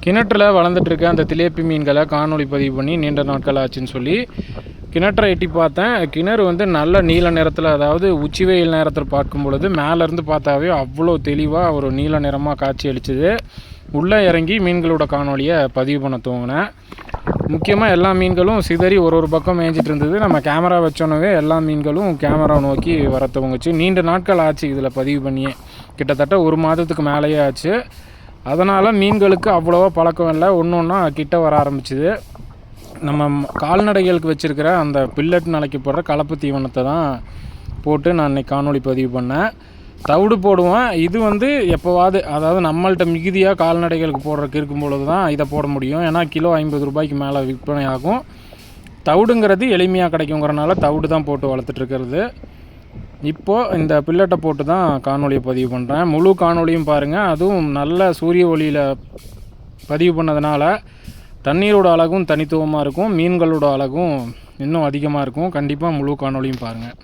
கிணற்றில் வளர்ந்துட்டுருக்க அந்த திலேப்பி மீன்களை காணொளி பதிவு பண்ணி நீண்ட நாட்கள் ஆச்சுன்னு சொல்லி கிணற்றை எட்டி பார்த்தேன். கிணறு வந்து நல்ல நீல நிறத்தில் அதாவது உச்சி வெயில் நேரத்தில் பார்க்கும் பொழுது மேலேருந்து பார்த்தாவே அவ்வளோ தெளிவாக ஒரு நீல நிறமாக காட்சி அளிச்சுது. உள்ளே இறங்கி மீன்களோட காணொலியை பதிவு பண்ண துவங்கினேன். முக்கியமாக எல்லா மீன்களும் சிதறி ஒரு ஒரு பக்கம் மேய்ஞ்சிட்டு இருந்தது. நம்ம கேமரா வச்சோன்னவே எல்லா மீன்களும் கேமரா நோக்கி வர துவங்குச்சு. நீண்ட நாட்கள் ஆச்சு இதில் பதிவு பண்ணியே. கிட்டத்தட்ட ஒரு மாதத்துக்கு மேலேயே ஆச்சு. அதனால் மீன்களுக்கு அவ்வளோவா பழக்கம் இல்லை. ஒன்று ஒன்றா கிட்ட வர ஆரம்பிச்சுது. நம்ம கால்நடைகளுக்கு வச்சுருக்கிற அந்த பில்லட்னு அழைக்கப்படுற கலப்பு தீவனத்தை தான் போட்டு நான் இன்னைக்கு காணொளி பதிவு பண்ணேன். தவிடு போடுவேன். இது வந்து எப்போவாது அதாவது நம்மள்ட்ட மிகுதியாக கால்நடைகளுக்கு போடுறதுக்கு இருக்கும் பொழுது தான் இதை போட முடியும். ஏன்னா கிலோ ஐம்பது ரூபாய்க்கு மேலே விற்பனை ஆகும். தவிடுங்கிறது எளிமையாக கிடைக்குங்கிறனால தவிடு தான் போட்டு வளர்த்துட்ருக்கிறது இப்போது இந்த பில்லட்டை போட்டு தான் காணொலியை பதிவு பண்ணுறேன் முழு காணொளியும் பாருங்கள் அதுவும் நல்ல சூரிய ஒளியில் பதிவு பண்ணதுனால தண்ணீரோட அழகும் தனித்துவமாக இருக்கும். மீன்களோட அழகும் இன்னும் அதிகமாக இருக்கும். கண்டிப்பாக முழு காணொளியும் பாருங்கள்